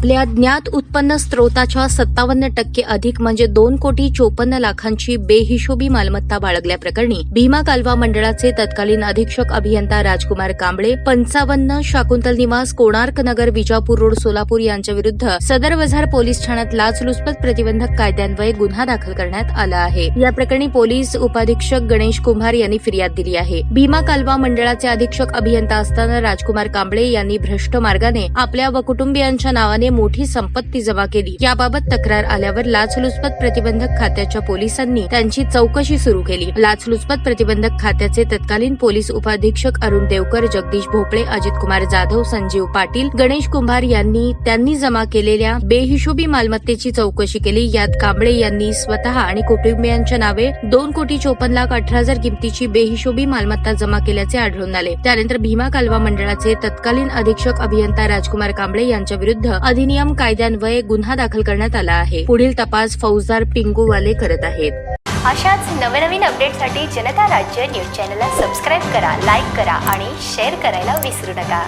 आपल्या ज्ञात उत्पन्न स्त्रोताच्या सत्तावन्न टक्के अधिक म्हणजे दोन कोटी चोपन्न लाखांची बेहिशोबी मालमत्ता बाळगल्याप्रकरणी भीमा कालवा मंडळाचे तत्कालीन अधीक्षक अभियंता राजकुमार कांबळे पंचावन्न शाकुंतल निवास कोणार्क नगर विजापूर रोड सोलापूर यांच्याविरुद्ध सदर बझार पोलीस ठाण्यात लाचलुचपत प्रतिबंधक कायद्यान्वये गुन्हा दाखल करण्यात आला आहे. या प्रकरणी पोलीस उपाधीक्षक गणेश कुंभार यांनी फिर्याद दिली आहे. भीमा कालवा मंडळाचे अधीक्षक अभियंता असताना राजकुमार कांबळे यांनी भ्रष्ट मार्गाने आपल्या व कुटुंबियांच्या नावाने मोठी संपत्ती जमा केली. याबाबत तक्रार आल्यावर लाचलुचपत प्रतिबंधक खात्याच्या पोलिसांनी त्यांची चौकशी सुरू केली. लाचलुचपत प्रतिबंधक खात्याचे तत्कालीन पोलीस उपाधीक्षक अरुण देवकर जगदीश भोपळे अजित कुमार जाधव संजीव पाटील गणेश कुंभार यांनी त्यांनी जमा केलेल्या बेहिशोबी मालमत्तेची चौकशी केली. यात कांबळे यांनी स्वतः आणि कुटुंबियांच्या नावे दोन कोटी चोपन्न लाख अठरा हजार किमतीची बेहिशोबी मालमत्ता जमा केल्याचे आढळून आले. त्यानंतर भीमा कालवा मंडळाचे तत्कालीन अधीक्षक अभियंता राजकुमार कांबळे यांच्या विरुद्ध अधिनियम कायद्यान्वये गुन्हा दाखल करण्यात आला आहे. पुढील तपास फौजदार पिंगूवाले करत आहेत. अशाच नवनवीन अपडेटसाठी जनता राज्य न्यूज चॅनलला सबस्क्राईब करा लाईक करा आणि शेअर करायला विसरू नका.